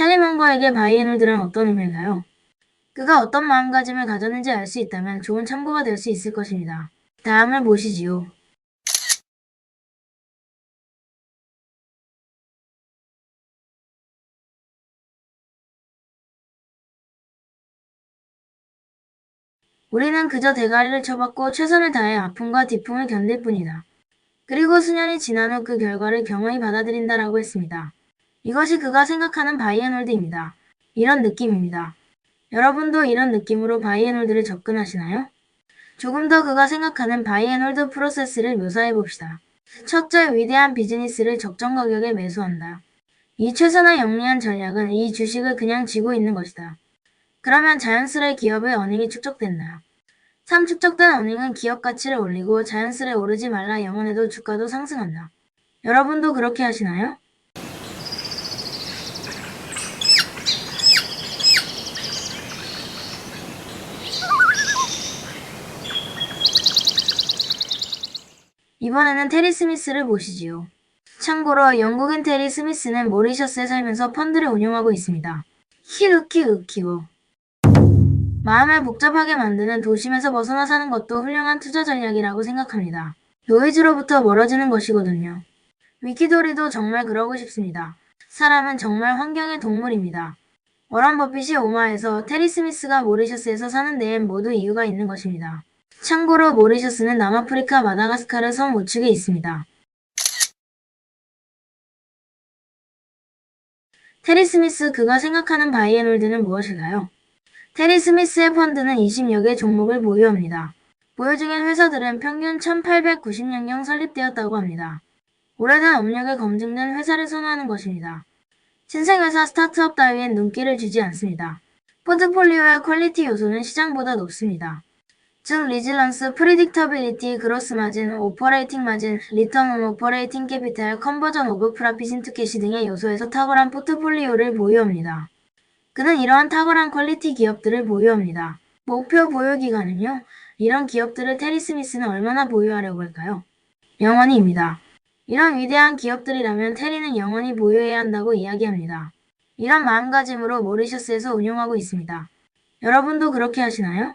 창고로에게 바이애놀드란 어떤 의미일까요? 그가 어떤 마음가짐을 가졌는지 알 수 있다면 좋은 참고가 될 수 있을 것입니다. 다음을 보시지요. 우리는 그저 대가리를 쳐박고 최선을 다해 아픔과 뒤풍을 견딜 뿐이다. 그리고 수년이 지난 후 그 결과를 경허히 받아들인다라고 했습니다. 이것이 그가 생각하는 바이애놀드입니다. 이런 느낌입니다. 여러분도 이런 느낌으로 바이애놀드를 접근하시나요? 조금 더 그가 생각하는 바이애놀드 프로세스를 묘사해 봅시다. 첫째, 위대한 비즈니스를 적정 가격에 매수한다. 이 최선화 영리한 전략은 이 주식을 그냥 쥐고 있는 것이다. 그러면 자연스레 기업의 어닝이 축적된다. 3. 축적된 어닝은 기업 가치를 올리고 자연스레 오르지 말라 영원해도 주가도 상승한다. 여러분도 그렇게 하시나요? 이번에는 테리 스미스를 보시지요. 참고로 영국인 테리 스미스는 모리셔스에 살면서 펀드를 운용하고 있습니다. 히읗히읗히워. 마음을 복잡하게 만드는 도심에서 벗어나 사는 것도 훌륭한 투자 전략이라고 생각합니다. 노이즈로부터 멀어지는 것이거든요. 위키도리도 정말 그러고 싶습니다. 사람은 정말 환경의 동물입니다. 워런 버핏이 오마에서 테리 스미스가 모리셔스에서 사는 데엔 모두 이유가 있는 것입니다. 참고로 모리셔스는 남아프리카 마다가스카르 섬 우측에 있습니다. 테리 스미스 그가 생각하는 바이애놀드는 무엇일까요? 테리 스미스의 펀드는 20여 개 종목을 보유합니다. 보유 중인 회사들은 평균 1890년경 설립되었다고 합니다. 오래된 업력을 검증된 회사를 선호하는 것입니다. 신생회사 스타트업 따위엔 눈길을 주지 않습니다. 포트폴리오의 퀄리티 요소는 시장보다 높습니다. 즉 리질런스, 프리딕터빌리티, 그로스 마진, 오퍼레이팅 마진, 리턴 온 오퍼레이팅 캐피탈, 컨버전 오브 인투 캐시 등의 요소에서 탁월한 포트폴리오를 보유합니다. 그는 이러한 탁월한 퀄리티 기업들을 보유합니다. 목표 보유 기간은요? 이런 기업들을 테리 스미스는 얼마나 보유하려고 할까요? 영원히입니다. 이런 위대한 기업들이라면 테리는 영원히 보유해야 한다고 이야기합니다. 이런 마음가짐으로 모리셔스에서 운용하고 있습니다. 여러분도 그렇게 하시나요?